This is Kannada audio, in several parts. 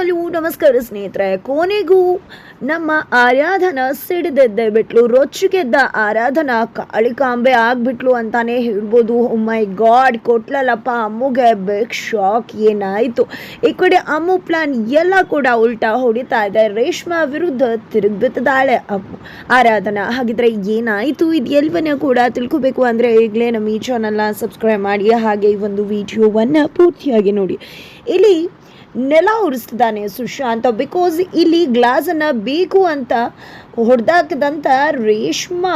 ಹಲೋ ನಮಸ್ಕಾರ ಸ್ನೇಹಿತರೆ. ಕೊನೆಗೂ ನಮ್ಮ ಆರಾಧನಾ ಸಿಡಿದೆದ್ದೆ ಬಿಟ್ಲು, ರೊಚ್ಚಿಗೆದ್ದ ಆರಾಧನಾ ಕಾಳಿಕಾಂಬೆ ಆಗ್ಬಿಟ್ಲು ಅಂತಾನೆ ಹೇಳ್ಬೋದು. Oh ಮೈ ಗಾಡ್ ಕೊಟ್ಲಲ್ಲಪ್ಪ, ಅಮ್ಮುಗೆ ಬಿಗ್ ಶಾಕ್ ಏನಾಯಿತು? ಈ ಕಡೆ ಅಮ್ಮು ಪ್ಲಾನ್ ಎಲ್ಲ ಕೂಡ ಉಲ್ಟಾ ಹೊಡಿತಾ ಇದೆ. ರೇಷ್ಮಾ ವಿರುದ್ಧ ತಿರುಗ್ಬಿತ್ತಿದ್ದಾಳೆ ಅಮ್ಮು. ಆರಾಧನಾ, ಹಾಗಿದ್ರೆ ಏನಾಯಿತು? ಇದು ಎಲ್ಲವನ್ನೂ ಕೂಡ ತಿಳ್ಕೊಬೇಕು ಅಂದರೆ ಈಗಲೇ ನಮ್ಮ ಈ ಚಾನಲ್ನ ಸಬ್ಸ್ಕ್ರೈಬ್ ಮಾಡಿ, ಹಾಗೆ ಈ ಒಂದು ವಿಡಿಯೋವನ್ನು ಪೂರ್ತಿಯಾಗಿ ನೋಡಿ. ಇಲ್ಲಿ ನೆಲ ಉರಿಸ್ತಿದ್ದಾನೆ ಸುಶಾಂತ್. ಬಿಕಾಸ್ ಇಲ್ಲಿ ಗ್ಲಾಸನ್ನು ಬೇಕು ಅಂತ ಹೊಡೆದಾಕದಂತ ರೇಷ್ಮ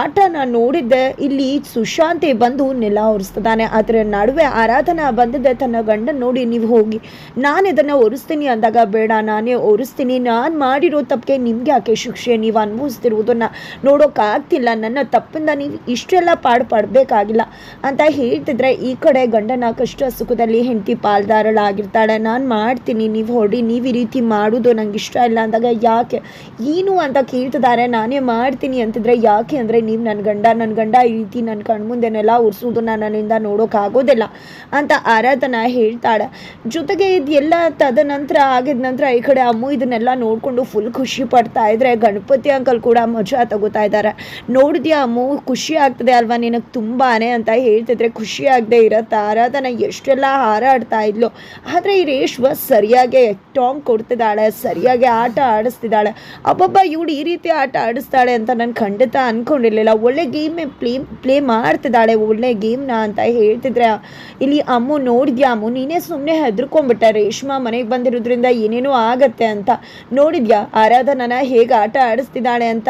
ಆಟನ ನೋಡಿದ್ದೆ. ಇಲ್ಲಿ ಸುಶಾಂತಿ ಬಂದು ನೆಲ ಒರೆಸ್ತಿದ್ದಾನೆ ಅದರ ನಡುವೆ ಆರಾಧನಾ ಬಂದಿದ್ದೆ ತನ್ನ ಗಂಡನ ನೋಡಿ ನೀವು ಹೋಗಿ. ನಾನು ಇದನ್ನು ಒರೆಸ್ತೀನಿ ಅಂದಾಗ ಬೇಡ, ನಾನೇ ಒರೆಸ್ತೀನಿ. ನಾನು ಮಾಡಿರೋ ತಪ್ಪಿಗೆ ನಿಮ್ಗೆ ಯಾಕೆ ಶಿಕ್ಷೆ? ನೀವು ಅನುಭವಿಸ್ತಿರುವುದನ್ನು ನೋಡೋಕ್ಕಾಗ್ತಿಲ್ಲ ನನ್ನ ತಪ್ಪಿಂದ ನೀವು ಇಷ್ಟೆಲ್ಲ ಪಾಡು ಪಡಬೇಕಾಗಿಲ್ಲ ಅಂತ ಹೇಳ್ತಿದ್ರೆ ಈ ಕಡೆ ಗಂಡನ ಕಷ್ಟ ಸುಖದಲ್ಲಿ ಹೆಂಡತಿ ಪಾಲ್ದಾರಳಾಗಿರ್ತಾಳೆ. ನಾನು ಮಾಡ್ತೀನಿ, ನೀವು ಹೊಡಿ, ನೀವು ಈ ರೀತಿ ಮಾಡೋದು ನಂಗೆ ಇಷ್ಟ ಇಲ್ಲ ಅಂದಾಗ ಯಾಕೆ? ಏನು ಅಂತ ಕೇಳ್ತಿದ್ದಾರೆ ನಾನೇ ಮಾಡ್ತೀನಿ ಅಂತಿದ್ರೆ ಯಾಕೆ ಅಂದರೆ ನೀವು ನನ್ನ ಗಂಡ ನನ್ನ ಗಂಡ ಈ ರೀತಿ ನನ್ನ ಕಣ್ಮುಂದೆನೆಲ್ಲ ಉರ್ಸೋದನ್ನ ನನ್ನಿಂದ ನೋಡೋಕ್ಕಾಗೋದಿಲ್ಲ ಅಂತ ಆರಾಧನಾ ಹೇಳ್ತಾಳೆ. ಜೊತೆಗೆ ಇದೆಲ್ಲ ತದನಂತರ ಆಗಿದ ನಂತರ ಈ ಕಡೆ ಅಮ್ಮು ಇದನ್ನೆಲ್ಲ ನೋಡಿಕೊಂಡು ಫುಲ್ ಖುಷಿ ಪಡ್ತಾ ಇದ್ರೆ ಗಣಪತಿ ಅಂಕಲ್ ಕೂಡ ಮಜಾ ತಗೋತಾ ಇದ್ದಾರೆ. ನೋಡಿದ್ಯಾ ಅಮ್ಮು, ಖುಷಿ ಆಗ್ತದೆ ಅಲ್ವಾ ನಿನಗೆ ತುಂಬಾನೇ ಅಂತ ಹೇಳ್ತಿದ್ರೆ ಖುಷಿ ಆಗದೆ ಇರತ್ತೆ. ಆರಾಧನಾ ಎಷ್ಟೆಲ್ಲ ಹಾರಾಡ್ತಾ ಇದ್ಲು. ಆದರೆ ಈ ರೇಷ್ವ ಸರಿಯಾಗಿ ಟಾಂಗ್ ಕೊಡ್ತಿದ್ದಾಳೆ, ಸರಿಯಾಗಿ ಆಟ ಆಡಿಸ್ತಿದ್ದಾಳೆ. ಅಬ್ಬಬ್ಬ, ಇವಳು ಈ ರೀತಿ ಆಟ ಆಡಿಸ್ತಾಳೆ ಅಂತ ನಾನು ಖಂಡಿತ ಅಂದ್ಕೊಂಡಿರಲಿಲ್ಲ ಒಳ್ಳೆ ಗೇಮ್ ಪ್ಲೇ ಪ್ಲೇ ಮಾಡ್ತಿದ್ದಾಳೆ, ಒಳ್ಳೆ ಗೇಮ್ನ ಅಂತ ಹೇಳ್ತಿದ್ರೆ, ಇಲ್ಲಿ ಅಮ್ಮು ನೋಡಿದ್ಯಾ ಅಮ್ಮು? ನೀನೇ ಸುಮ್ಮನೆ ಹೆದರ್ಕೊಂಡ್ಬಿಟ್ಟೆ, ರೇಷ್ಮಾ ಮನೆಗೆ ಬಂದಿರೋದ್ರಿಂದ ಏನೇನೋ ಆಗತ್ತೆ ಅಂತ. ನೋಡಿದ್ಯಾ? ಆರಾಧನನ ಹೇಗೆ ಆಟ ಆಡಿಸ್ತಿದ್ದಾಳೆ ಅಂತ.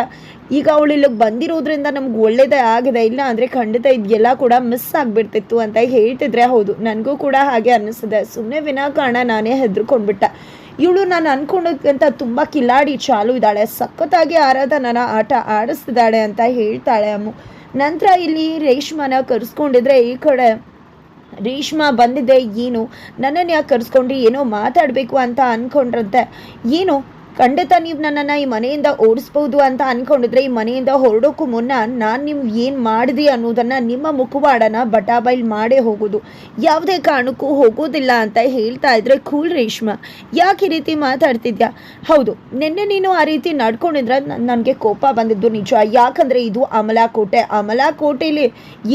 ಈಗ ಅವಳು ಇಲ್ಲಿಗೆ ಬಂದಿರೋದ್ರಿಂದ ನಮ್ಗೆ ಒಳ್ಳೇದೇ ಆಗಿದೆ. ಇಲ್ಲ ಅಂದರೆ ಖಂಡಿತ ಇದೆಲ್ಲ ಕೂಡ ಮಿಸ್ ಆಗಿಬಿಡ್ತಿತ್ತು ಅಂತ ಹೇಳ್ತಿದ್ರೆ ಹೌದು. ನನಗೂ ಕೂಡ ಹಾಗೆ ಅನ್ನಿಸ್ತದೆ ಸುಮ್ಮನೆ ವಿನಾಕಾರಣ ನಾನೇ ಹೆದರ್ಕೊಂಡ್ಬಿಟ್ಟೆ. ಇವಳು ನಾನು ಅನ್ಕೊಂಡಕ್ಕಿಂತ ತುಂಬ ಕಿಲಾಡಿ ಚಾಲು ಇದ್ದಾಳೆ. ಸಖತ್ತಾಗಿ ಆರಾಧನನ ಆಟ ಆಡಿಸ್ತಿದ್ದಾಳೆ ಅಂತ ಹೇಳ್ತಾಳೆ ಅಮ್ಮು. ನಂತರ ಇಲ್ಲಿ ರೇಷ್ಮನ ಕರೆಸ್ಕೊಂಡಿದ್ರೆ ಈ ಕಡೆ ರೇಷ್ಮಾ ಬಂದಿದೆ, ಏನು? ನನ್ನನ್ನು ಯಾಕೆ ಕರೆಸ್ಕೊಂಡ್ರಿ? ಏನೋ ಮಾತಾಡಬೇಕು ಅಂತ ಅಂದ್ಕೊಂಡ್ರಂತೆ ಏನು? ಖಂಡಿತ ನೀವು ನನ್ನನ್ನು ಈ ಮನೆಯಿಂದ ಓಡಿಸ್ಬೋದು ಅಂತ ಅಂದ್ಕೊಂಡಿದ್ರೆ ಈ ಮನೆಯಿಂದ ಹೊರಡೋಕ್ಕೂ ಮುನ್ನ ನಾನು ನಿಮ್ಗೆ ಏನು ಮಾಡಿದ್ರಿ ಅನ್ನೋದನ್ನು ನಿಮ್ಮ ಮುಖವಾಡನ ಬಟಾಬೈಲ್ ಮಾಡೇ ಹೋಗೋದು. ಯಾವುದೇ ಕಾರಣಕ್ಕೂ ಹೋಗೋದಿಲ್ಲ ಅಂತ ಹೇಳ್ತಾ ಇದ್ರೆ ಕೂಲ್ ರೇಷ್ಮಾ. ಯಾಕೆ ಈ ರೀತಿ ಮಾತಾಡ್ತಿದ್ಯಾ? ಹೌದು, ನಿನ್ನೆ ನೀನು ಆ ರೀತಿ ನಡ್ಕೊಂಡಿದ್ರೆ ನನಗೆ ಕೋಪ ಬಂದಿದ್ದು ನಿಜ. ಯಾಕಂದರೆ ಇದು ಅಮಲಾ ಕೋಟೆ ಅಮಲಾ ಕೋಟೆಯಲ್ಲಿ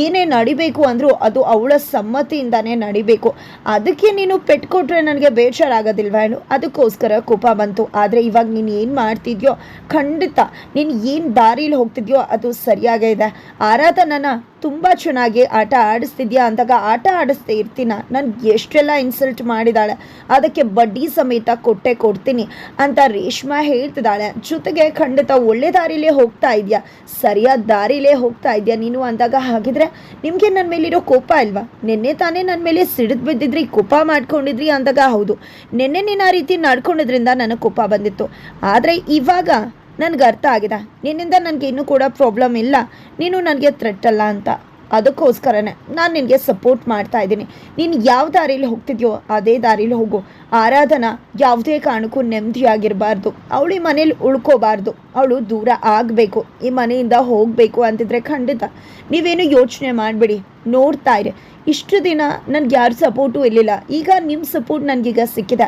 ಏನೇ ನಡಿಬೇಕು ಅಂದರೂ ಅದು ಅವಳ ಸಮ್ಮತಿಯಿಂದನೇ ನಡಿಬೇಕು. ಅದಕ್ಕೆ ನೀನು ಪೆಟ್ಟು ಕೊಟ್ರೆ ನನಗೆ ಬೇಜಾರಾಗೋದಿಲ್ವ ಅದಕ್ಕೋಸ್ಕರ ಕೋಪ ಬಂತು. ಆದರೆ ಇವಾಗ ನೀನು ಏನು ಮಾಡ್ತಿದ್ಯೋ ಖಂಡಿತ ನೀನು ಏನು ದಾರಿಲಿ ಹೋಗ್ತಿದ್ಯೋ ಅದು ಸರಿಯಾಗೇ ಇದೆ. ಆರಾಧನನ ತುಂಬ ಚೆನ್ನಾಗಿ ಆಟ ಆಡಿಸ್ತಿದ್ಯಾ ಅಂದಾಗ ಆಟ ಆಡಿಸ್ತಾ ಇರ್ತೀನ. ನನಗೆ ಎಷ್ಟೆಲ್ಲ ಇನ್ಸಲ್ಟ್ ಮಾಡಿದಾಳೆ. ಅದಕ್ಕೆ ಬಡ್ಡಿ ಸಮೇತ ಕೊಟ್ಟೆ ಕೊಡ್ತೀನಿ ಅಂತ ರೇಷ್ಮಾ ಹೇಳ್ತಿದ್ದಾಳೆ. ಜೊತೆಗೆ ಖಂಡಿತ ಒಳ್ಳೆ ದಾರಿಲೇ ಹೋಗ್ತಾ ಇದೆಯಾ? ಸರಿಯಾದ ದಾರಿಲೇ ಹೋಗ್ತಾ ಇದೆಯಾ ನೀನು ಅಂದಾಗ ಹಾಗಿದ್ರೆ ನಿಮಗೆ ನನ್ನ ಮೇಲಿರೋ ಕೋಪ ಇಲ್ವಾ ನಿನ್ನೆ ತಾನೇ ನನ್ನ ಮೇಲೆ ಸಿಡಿದು ಬಿದ್ದಿದ್ರಿ, ಕೋಪ ಮಾಡ್ಕೊಂಡಿದ್ರಿ ಅಂದಾಗ ಹೌದು. ನಿನ್ನೆ ನೀನು ಆ ರೀತಿ ನಡ್ಕೊಂಡಿದ್ರಿಂದ ನನಗೆ ಕೋಪ ಬಂದಿತ್ತು. ಆದರೆ ಇವಾಗ ನನಗೆ ಅರ್ಥ ಆಗಿದೆ. ನಿನ್ನಿಂದ ನನಗೆ ಇನ್ನೂ ಕೂಡ ಪ್ರಾಬ್ಲಮ್ ಇಲ್ಲ. ನೀನು ನನಗೆ ಥ್ರೆಟ್ ಅಲ್ಲ ಅಂತ. ಅದಕ್ಕೋಸ್ಕರನೇ ನಾನು ನಿನಗೆ ಸಪೋರ್ಟ್ ಮಾಡ್ತಾ ಇದ್ದೀನಿ. ನೀನು ಯಾವ ದಾರಿಲಿ ಹೋಗ್ತಿದ್ಯೋ ಅದೇ ದಾರಿಲಿ ಹೋಗು. ಆರಾಧನಾ ಯಾವುದೇ ಕಾರಣಕ್ಕೂ ನೆಮ್ಮದಿಯಾಗಿರಬಾರ್ದು. ಅವಳು ಈ ಮನೇಲಿ ಉಳ್ಕೋಬಾರ್ದು. ಅವಳು ದೂರ ಆಗಬೇಕು. ಈ ಮನೆಯಿಂದ ಹೋಗಬೇಕು ಅಂತಿದ್ರೆ ಖಂಡಿತ ನೀವೇನು ಯೋಚನೆ ಮಾಡಬೇಡಿ. ನೋಡ್ತಾ ಇರಿ. ಇಷ್ಟು ದಿನ ನನಗೆ ಯಾರು ಸಪೋರ್ಟು ಇರಲಿಲ್ಲ. ಈಗ ನಿಮ್ಮ ಸಪೋರ್ಟ್ ನನಗೀಗ ಸಿಕ್ಕಿದೆ.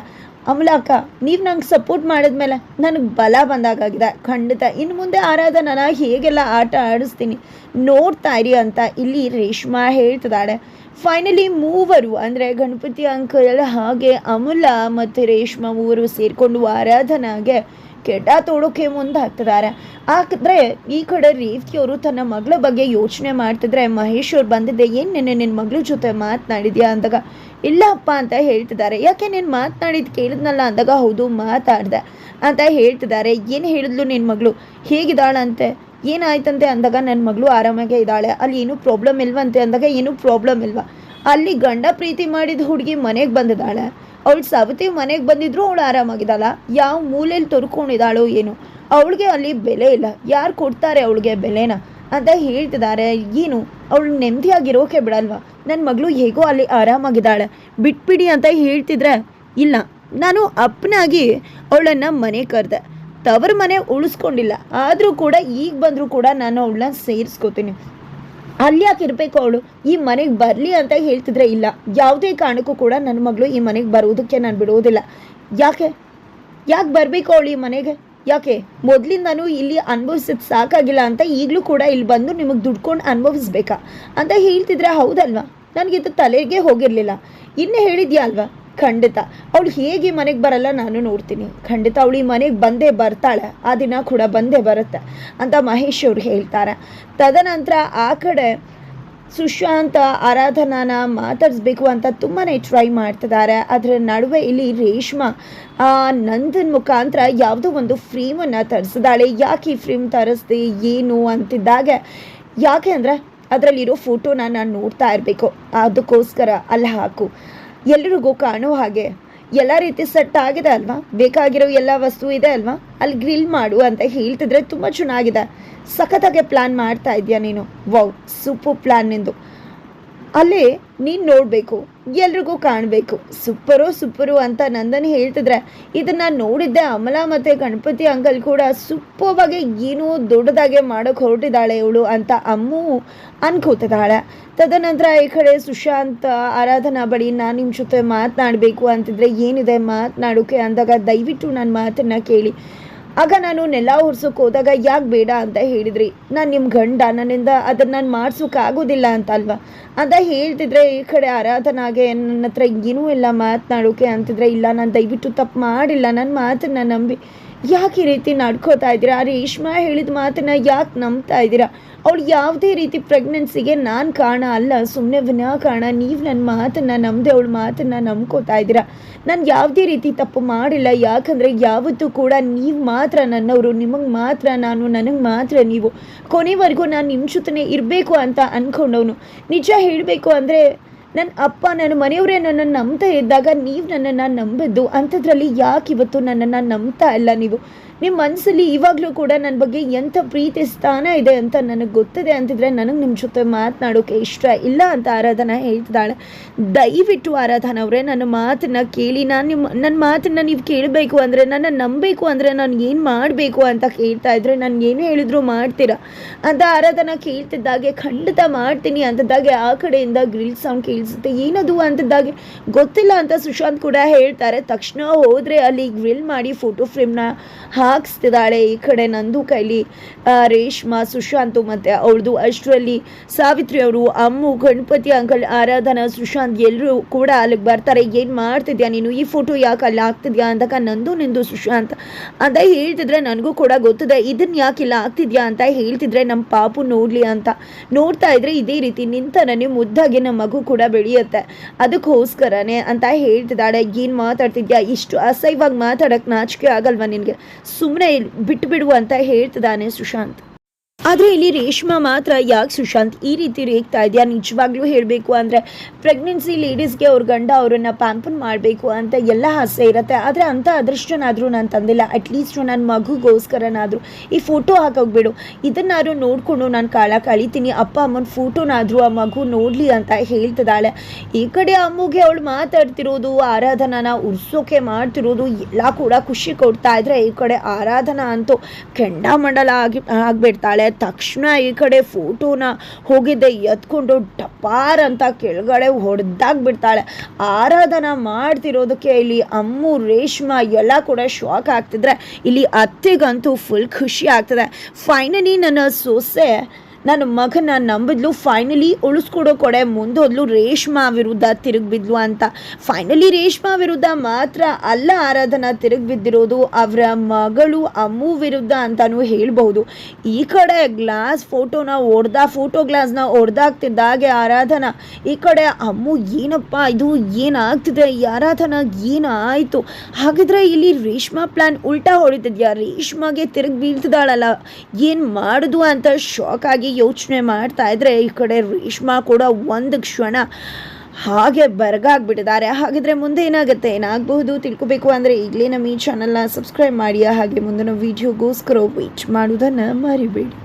ಅಮಲಾಕ ನೀವು ನಂಗೆ ಸಪೋರ್ಟ್ ಮಾಡಿದ್ಮೇಲೆ ನನಗೆ ಬಲ ಬಂದಾಗಿದೆ ಖಂಡಿತ. ಇನ್ನು ಮುಂದೆ ಆರಾಧನನ ಹೇಗೆಲ್ಲ ಆಟ ಆಡಿಸ್ತೀನಿ, ನೋಡ್ತಾ ಇರಿ ಅಂತ ಇಲ್ಲಿ ರೇಷ್ಮಾ ಹೇಳ್ತಿದ್ದಾಳೆ. ಫೈನಲಿ ಮೂವರು, ಅಂದರೆ ಗಣಪತಿ ಅಂಕಲ್ ಹಾಗೆ ಅಮಲ ಮತ್ತು ರೇಷ್ಮಾ ಮೂವರು ಸೇರಿಕೊಂಡು ಆರಾಧನಾಗೆ ಕೆಟ್ಟ ತೋಡೋಕೆ ಮುಂದೆ ಹಾಕ್ತಿದ್ದಾರೆ ಹಾಕಿದ್ರೆ ಈ ಕಡೆ ರೇವತಿಯವರು ತನ್ನ ಮಗಳ ಬಗ್ಗೆ ಯೋಚನೆ ಮಾಡ್ತಿದ್ರೆ ಮಹೇಶ್ ಅವ್ರು ಬಂದಿದ್ದೆ, ಏನು ನಿನ್ನೆ ನಿನ್ನ ಮಗಳ ಜೊತೆ ಮಾತನಾಡಿದ್ಯಾ ಅಂದಾಗ, ಇಲ್ಲಪ್ಪ ಅಂತ ಹೇಳ್ತಿದ್ದಾರೆ. ಯಾಕೆ ನೀನು ಮಾತನಾಡಿದ್ದು ಕೇಳಿದ್ನಲ್ಲ ಅಂದಾಗ, ಹೌದು, ಮಾತಾಡ್ದೆ ಅಂತ ಹೇಳ್ತಿದ್ದಾರೆ. ಏನು ಹೇಳಿದ್ಲು ನಿನ್ನ ಮಗಳು? ಹೇಗಿದ್ದಾಳಂತೆ? ಏನಾಯ್ತಂತೆ ಅಂದಾಗ ನನ್ನ ಮಗಳು ಆರಾಮಾಗೆ ಇದ್ದಾಳೆ. ಅಲ್ಲಿ ಏನೂ ಪ್ರಾಬ್ಲಮ್ ಇಲ್ವಂತೆ ಅಂದಾಗ, ಏನೂ ಪ್ರಾಬ್ಲಮ್ ಇಲ್ವಾ? ಅಲ್ಲಿ ಗಂಡ ಪ್ರೀತಿ ಮಾಡಿದ ಹುಡುಗಿ ಮನೆಗೆ ಬಂದಿದ್ದಾಳೆ. ಅವಳು ಸವತಿ ಮನೆಗೆ ಬಂದಿದ್ರು ಅವಳು ಆರಾಮಾಗಿದ್ದಾಳ ಯಾವ ಮೂಲೆಯಲ್ಲಿ ತೊರ್ಕೊಂಡಿದ್ದಾಳೋ ಏನು? ಅವಳಿಗೆ ಅಲ್ಲಿ ಬೆಲೆ ಇಲ್ಲ. ಯಾರು ಕೊಡ್ತಾರೆ ಅವಳಿಗೆ ಬೆಲೆನ? ಅಂತ ಹೇಳ್ತಿದ್ದಾರೆ ಏನು? ಅವಳು ನೆಮ್ಮದಿಯಾಗಿರೋಕೆ ಬಿಡಲ್ವಾ? ನನ್ನ ಮಗಳು ಹೇಗೋ ಅಲ್ಲಿ ಆರಾಮಾಗಿದ್ದಾಳೆ. ಬಿಟ್ಬಿಡಿ ಅಂತ ಹೇಳ್ತಿದ್ರೆ ಇಲ್ಲ. ನಾನು ಅಪ್ಪನಾಗಿ ಅವಳನ್ನು ಮನೆ ಕರೆದೆ. ತವರ ಮನೆ ಉಳಿಸ್ಕೊಂಡಿಲ್ಲ. ಆದರೂ ಕೂಡ ಈಗ ಬಂದರೂ ಕೂಡ ನಾನು ಅವಳನ್ನ ಸೇರಿಸ್ಕೋತೀನಿ. ಅಲ್ಲಿ ಯಾಕೆ ಇರಬೇಕು ಅವಳು? ಈ ಮನೆಗೆ ಬರಲಿ ಅಂತ ಹೇಳ್ತಿದ್ರೆ ಇಲ್ಲ. ಯಾವುದೇ ಕಾರಣಕ್ಕೂ ಕೂಡ ನನ್ನ ಮಗಳು ಈ ಮನೆಗೆ ಬರುವುದಕ್ಕೆ ನಾನು ಬಿಡುವುದಿಲ್ಲ. ಯಾಕೆ? ಯಾಕೆ ಬರಬೇಕು ಅವಳು ಈ ಮನೆಗೆ? ಯಾಕೆ? ಮೊದಲಿಂದನೂ ಇಲ್ಲಿ ಅನುಭವಿಸಿದ ಸಾಕಾಗಿಲ್ಲ ಅಂತ ಈಗಲೂ ಕೂಡ ಇಲ್ಲಿ ಬಂದು ನಿಮಗೆ ದುಡ್ಕೊಂಡು ಅನುಭವಿಸ್ಬೇಕಾ? ಅಂತ ಹೇಳ್ತಿದ್ರೆ ಹೌದಲ್ವಾ? ನನಗಿದು ತಲೆಗೆ ಹೋಗಿರಲಿಲ್ಲ. ಇನ್ನೇ ಹೇಳಿದ್ಯಾ ಅಲ್ವಾ? ಖಂಡಿತ. ಅವಳು ಹೇಗೆ ಮನೆಗೆ ಬರಲ್ಲ ನಾನು ನೋಡ್ತೀನಿ. ಖಂಡಿತ ಅವಳು ಈ ಮನೆಗೆ ಬಂದೇ ಬರ್ತಾಳೆ. ಆ ದಿನ ಕೂಡ ಬಂದೇ ಬರುತ್ತೆ ಅಂತ ಮಹೇಶ್ ಅವ್ರು ಹೇಳ್ತಾರೆ. ತದನಂತರ ಆ ಕಡೆ ಸುಶಾಂತ, ಆರಾಧನಾನ ಮಾತಾಡಿಸ್ಬೇಕು ಅಂತ ತುಂಬಾ ಟ್ರೈ ಮಾಡ್ತಿದ್ದಾರೆ. ಅದರ ನಡುವೆ ಇಲ್ಲಿ ರೇಷ್ಮಾ, ಆ ನಂದನ್ ಮುಖಾಂತರ ಯಾವುದೋ ಒಂದು ಫ್ರೇಮನ್ನು ತರಿಸಿದಾಳೆ. ಯಾಕೆ ಈ ಫ್ರೇಮ್ ತರಿಸ್ದೆ, ಏನು ಅಂತಿದ್ದಾಗ, ಯಾಕೆ ಅಂದರೆ ಅದರಲ್ಲಿರೋ ಫೋಟೋನ ನಾನು ನೋಡ್ತಾ ಇರಬೇಕು. ಅದಕ್ಕೋಸ್ಕರ ಅಲ್ಲಿ ಹಾಕು. ಎಲ್ರಿಗೂ ಕಾಣೋ ಹಾಗೆ. ಎಲ್ಲ ರೀತಿ ಸೆಟ್ ಆಗಿದೆ ಅಲ್ವಾ? ಬೇಕಾಗಿರೋ ಎಲ್ಲ ವಸ್ತು ಇದೆ ಅಲ್ವಾ? ಅಲ್ಲಿ ಗ್ರಿಲ್ ಮಾಡು ಅಂತ ಹೇಳ್ತಿದ್ರೆ ತುಂಬ ಚೆನ್ನಾಗಿದೆ. ಸಖತ್ತಾಗೆ ಪ್ಲ್ಯಾನ್ ಮಾಡ್ತಾ ಇದೆಯಾ ನೀನು? ವೌ ಸೂಪರ್ ಪ್ಲ್ಯಾನ್ ನಿಂದು. ಅಲ್ಲಿ ನೀನು ನೋಡಬೇಕು, ಎಲ್ರಿಗೂ ಕಾಣಬೇಕು. ಸೂಪರು ಸೂಪರು ಅಂತ ನಂದನ್ ಹೇಳ್ತಿದ್ರೆ, ಇದನ್ನು ನೋಡಿದ್ದೆ ಅಮಲ ಮತ್ತು ಗಣಪತಿ ಅಂಕಲ್ ಕೂಡ ಸೂಪರ್ವಾಗಿ ಏನೋ ದೊಡ್ಡದಾಗೆ ಮಾಡೋಕೆ ಹೊರಟಿದ್ದಾಳೆ ಇವಳು ಅಂತ ಅಮ್ಮು ಅನ್ಕೋತಿದ್ದಾಳೆ. ತದನಂತರ ಈ ಕಡೆ ಸುಶಾಂತ್ ಆರಾಧನಾ ಬಳಿ ನಾನು ನಿಮ್ಮ ಜೊತೆ ಮಾತನಾಡಬೇಕು ಅಂತಿದ್ರೆ ಏನಿದೆ ಮಾತನಾಡೋಕೆ ಅಂದಾಗ ದಯವಿಟ್ಟು ನನ್ನ ಮಾತನ್ನು ಕೇಳಿ. ಆಗ ನಾನು ನೆಲ ಉರ್ಸೋಕೆ ಹೋದಾಗ ಯಾಕೆ ಬೇಡ ಅಂತ ಹೇಳಿದ್ರಿ. ನಾನು ನಿಮ್ಮ ಗಂಡ, ನನ್ನಿಂದ ಅದನ್ನು ನಾನು ಆಗೋದಿಲ್ಲ ಅಂತ ಅಲ್ವಾ ಅಂತ ಹೇಳ್ತಿದ್ರೆ ಈ ಕಡೆ ಆರಾಧನಾಗೆ ನನ್ನ ಹತ್ರ ಏನೂ ಇಲ್ಲ, ಮಾತನಾಡೋಕೆ ಅಂತಿದ್ರೆ ಇಲ್ಲ, ನಾನು ದಯವಿಟ್ಟು ತಪ್ಪು ಮಾಡಿಲ್ಲ ನನ್ನ ಮಾತನ್ನು ನಂಬಿ. ಯಾಕೆ ಈ ರೀತಿ ನಡ್ಕೋತಾ ಇದ್ದೀರಾ? ರೇಷ್ಮಾ ಹೇಳಿದ ಮಾತನ್ನ ಯಾಕೆ ನಂಬ್ತಾ ಇದ್ದೀರಾ? ಅವಳು ಯಾವುದೇ ರೀತಿ ಪ್ರೆಗ್ನೆನ್ಸಿಗೆ ನಾನು ಕಾರಣ ಅಲ್ಲ ಸುಮ್ಮನೆ ವಿನಾಕಾರಣ ನೀವು ನನ್ನ ಮಾತನ್ನು ನಂಬದೆ ಅವಳ ಮಾತನ್ನು ನಂಬ್ಕೋತಾ ಇದ್ದೀರಾ? ನಾನು ಯಾವುದೇ ರೀತಿ ತಪ್ಪು ಮಾಡಿಲ್ಲ, ಯಾಕಂದರೆ ಯಾವತ್ತೂ ಕೂಡ ನೀವು ಮಾತ್ರ ನನ್ನವರು, ನಿಮಗೆ ಮಾತ್ರ ನಾನು, ನನಗೆ ಮಾತ್ರ ನೀವು. ಕೊನೆವರೆಗೂ ನಾನು ನಿಮ್ಮ ಜೊತೆ ಇರಬೇಕು ಅಂತ ಅಂದ್ಕೊಂಡವನು ನಿಜ ಹೇಳಬೇಕು ಅಂದರೆ ನನ್ನ ಅಪ್ಪ, ನನ್ನ ಮನೆಯವರೇ ನನ್ನನ್ನು ನಂಬ್ತಾ ಇದ್ದಾಗ ನೀವು ನನ್ನನ್ನು ನಂಬಿದ್ದು, ಅಂಥದ್ರಲ್ಲಿ ಯಾಕೆ ಇವತ್ತು ನನ್ನನ್ನು ನಂಬ್ತಾ ಇಲ್ಲ ನೀವು? ನಿಮ್ಮ ಮನಸ್ಸಲ್ಲಿ ಇವಾಗಲೂ ಕೂಡ ನನ್ನ ಬಗ್ಗೆ ಎಂಥ ಪ್ರೀತಿ ಸ್ಥಾನ ಇದೆ ಅಂತ ನನಗೆ ಗೊತ್ತಿದೆ ಅಂತಿದ್ರೆ ನನಗೆ ನಿಮ್ಮ ಜೊತೆ ಮಾತನಾಡೋಕೆ ಇಷ್ಟ ಇಲ್ಲ ಅಂತ ಆರಾಧನಾ ಹೇಳ್ತಿದ್ದಾಳೆ. ದಯವಿಟ್ಟು ಆರಾಧನಾ ಅವರೇ, ನನ್ನ ಮಾತನ್ನು ಕೇಳಿ. ನಾನು ನಿಮ್ಮ ನನ್ನ ಮಾತನ್ನು ನೀವು ಕೇಳಬೇಕು ಅಂದರೆ, ನನ್ನ ನಂಬಬೇಕು ಅಂದರೆ ನಾನು ಏನು ಮಾಡಬೇಕು ಅಂತ ಕೇಳ್ತಾ ಇದ್ರೆ ನಾನು ಏನು ಹೇಳಿದ್ರು ಮಾಡ್ತೀರಾ? ಅಂತ ಆರಾಧನಾ ಕೇಳ್ತಿದ್ದಾಗೆ, ಖಂಡಿತ ಮಾಡ್ತೀನಿ ಅಂತದ್ದಾಗೆ, ಆ ಕಡೆಯಿಂದ ಗ್ರಿಲ್ ಸೌಂಡ್ ಕೇಳಿಸುತ್ತೆ. ಏನದು ಅಂತದ್ದಾಗೆ? ಗೊತ್ತಿಲ್ಲ ಅಂತ ಸುಶಾಂತ್ ಕೂಡ ಹೇಳ್ತಾರೆ. ತಕ್ಷಣ ಹೋದರೆ ಅಲ್ಲಿ ಗ್ರಿಲ್ ಮಾಡಿ ಫೋಟೋ ಫ್ರೇಮ್ನ ಹಾಕಿಸ್ತಿದ್ದಾಳೆ ಈ ಕಡೆ ನಂದು ಕೈಲಿ. ರೇಷ್ಮಾ, ಸುಶಾಂತು ಮತ್ತು ಅವಳದು ಅಷ್ಟರಲ್ಲಿ ಸಾವಿತ್ರಿ ಅವರು, ಅಮ್ಮು, ಗಣಪತಿ, ಅಂಕಲ್, ಆರಾಧನಾ, ಸುಶಾಂತ್ ಎಲ್ಲರೂ ಕೂಡ ಅಲ್ಲಿಗೆ ಬರ್ತಾರೆ. ಏನು ಮಾಡ್ತಿದ್ಯಾ ನೀನು? ಈ ಫೋಟೋ ಯಾಕೆ ಅಲ್ಲಿ ಹಾಕ್ತಿದ್ಯಾ ಅಂದಾಗ ನಂದು, ನಿಂದು, ಸುಶಾಂತ್ ಅಂತ ಹೇಳ್ತಿದ್ರೆ ನನಗೂ ಕೂಡ ಗೊತ್ತಿದೆ. ಇದನ್ನ ಇಲ್ಲ ಆಗ್ತಿದ್ಯಾ ಅಂತ ಹೇಳ್ತಿದ್ರೆ ನಮ್ಮ ಪಾಪು ನೋಡಲಿ ಅಂತ. ನೋಡ್ತಾ ಇದ್ರೆ ಇದೇ ರೀತಿ ನಿಂತನೇ ಮುದ್ದಾಗಿ ನಮ್ಮ ಮಗು ಕೂಡ ಬೆಳೆಯುತ್ತೆ. ಅದಕ್ಕೋಸ್ಕರನೇ ಅಂತ ಹೇಳ್ತಿದ್ದಾಳೆ. ಏನು ಮಾತಾಡ್ತಿದ್ಯಾ? ಇಷ್ಟು ಅಸಹ್ಯವಾಗಿ ಮಾತಾಡೋಕ್ಕೆ ನಾಚಿಕೆ ಆಗಲ್ವಾ ನಿನಗೆ? ಸುಮ್ಮನೆ ಬಿಟ್ಟು ಬಿಡು ಅಂತ ಹೇಳ್ತಿದ್ದಾನೆ ಸುಶಾಂತ್. ಆದರೆ ಇಲ್ಲಿ ರೇಷ್ಮಾ ಮಾತ್ರ, ಯಾಕೆ ಸುಶಾಂತ್ ಈ ರೀತಿ ರೇಗ್ತಾ ಇದೆಯಾ? ನಿಜವಾಗ್ಲೂ ಹೇಳಬೇಕು ಅಂದರೆ ಪ್ರೆಗ್ನೆನ್ಸಿ ಲೇಡೀಸ್ಗೆ ಅವ್ರ ಗಂಡ ಅವರನ್ನು ಪ್ಯಾಂಪನ್ ಮಾಡಬೇಕು ಅಂತ ಎಲ್ಲ ಆಸೆ ಇರುತ್ತೆ. ಆದರೆ ಅಂಥ ಅದೃಷ್ಟನಾದರೂ ನಾನು ತಂದಿಲ್ಲ. ಅಟ್ಲೀಸ್ಟು ನನ್ನ ಮಗುಗೋಸ್ಕರನಾದರೂ. ಈ ಫೋಟೋ ಹಾಕೋಗ್ಬಿಡು. ಇದನ್ನಾದ್ರು ನೋಡಿಕೊಂಡು ನಾನು ಕಾಳ ಕಳೀತೀನಿ. ಅಪ್ಪ ಅಮ್ಮನ ಫೋಟೋನಾದರೂ ಆ ಮಗು ನೋಡಲಿ ಅಂತ ಹೇಳ್ತಿದ್ದಾಳೆ. ಈ ಕಡೆ ಅಮ್ಮುಗೆ ಅವಳು ಮಾತಾಡ್ತಿರೋದು, ಆರಾಧನಾನ ಉರ್ಸೋಕೆ ಮಾಡ್ತಿರೋದು, ಎಲ್ಲ ಕೂಡ ಖುಷಿ ಕೊಡ್ತಾ ಇದ್ರೆ ಈ ಕಡೆ ಆರಾಧನಾ ಅಂತೂ ಕೆಂಡಾಮಂಡಲ ಆಗಿ, ಆಗ್ಬಿಡ್ತಾಳೆ. ತಕ್ಷಣ ಈ ಕಡೆ ಫೋಟೋನ ಹೋಗಿದ್ದೆ, ಎತ್ಕೊಂಡು ಟಪಾರ್ ಅಂತ ಕೆಳಗಡೆ ಹೊಡೆದಾಗ್ಬಿಡ್ತಾಳೆ. ಆರಾಧನಾ ಮಾಡ್ತಿರೋದಕ್ಕೆ ಇಲ್ಲಿ ಅಮ್ಮು, ರೇಷ್ಮ ಎಲ್ಲ ಕೂಡ ಶಾಕ್ ಆಗ್ತಿದ್ರೆ, ಇಲ್ಲಿ ಅತ್ತೆಗಂತೂ ಫುಲ್ ಖುಷಿ ಆಗ್ತದೆ. ಫೈನಲಿ ನನ್ನ ಸೊಸೆ ನನ್ನ ಮಗನ ನಂಬಿದ್ಲು ಫೈನಲಿ ಉಳಿಸ್ಕೊಡೋ ಕೊಡೆ, ಮುಂದೋದ್ಲು ರೇಷ್ಮಾ ವಿರುದ್ಧ ತಿರುಗಿಬಿದ್ಲು ಅಂತ. ಫೈನಲಿ ರೇಷ್ಮಾ ವಿರುದ್ಧ ಮಾತ್ರ ಅಲ್ಲ ಆರಾಧನಾ ತಿರುಗಿಬಿದ್ದಿರೋದು, ಅವರ ಮಗಳು ಅಮ್ಮು ವಿರುದ್ಧ ಅಂತಲೂ ಹೇಳ್ಬೋದು ಈ ಕಡೆ ಗ್ಲಾಸ್ ಫೋಟೋನ ಹೊಡ್ದ ಫೋಟೋ ಗ್ಲಾಸ್ನ ಹೊಡೆದಾಗ್ತಿದ್ದಾಗೆ ಆರಾಧನಾ, ಈ ಕಡೆ ಅಮ್ಮು, ಏನಪ್ಪ ಇದು, ಏನಾಗ್ತಿದೆ? ಆರಾಧನಾ, ಏನಾಯಿತು? ಹಾಗಿದ್ರೆ ಇಲ್ಲಿ ರೇಷ್ಮಾ ಪ್ಲಾನ್ ಉಲ್ಟಾ ಹೊಡಿತಿದ್ಯಾ? ರೇಷ್ಮಾಗೆ ತಿರುಗಿ ಬೀಳ್ತಿದ್ದಾಳಲ್ಲ ಏನು ಮಾಡೋದು ಅಂತ ಶಾಕ್ ಆಗಿ ಯೋಚನೆ ಮಾಡ್ತಾ ಇದ್ರೆ ಈ ಕಡೆ ರೇಷ್ಮಾ ಕೂಡ ಒಂದು ಕ್ಷಣ ಹಾಗೆ ಬರಗಾಗ್ಬಿಟ್ಟಿದ್ದಾರೆ. ಹಾಗಿದ್ರೆ ಮುಂದೆ ಏನಾಗುತ್ತೆ? ಏನಾಗಬಹುದು? ತಿಳ್ಕೊಬೇಕು ಅಂದರೆ ಈಗಲೇ ನಮ್ಮ ಈ ಚಾನಲ್ನ ಸಬ್ಸ್ಕ್ರೈಬ್ ಮಾಡಿ. ಹಾಗೆ ಮುಂದಿನ ವೀಡಿಯೋಗೋಸ್ಕರ ವೇಟ್ ಮಾಡೋದನ್ನು ಮರಿಬೇಡಿ.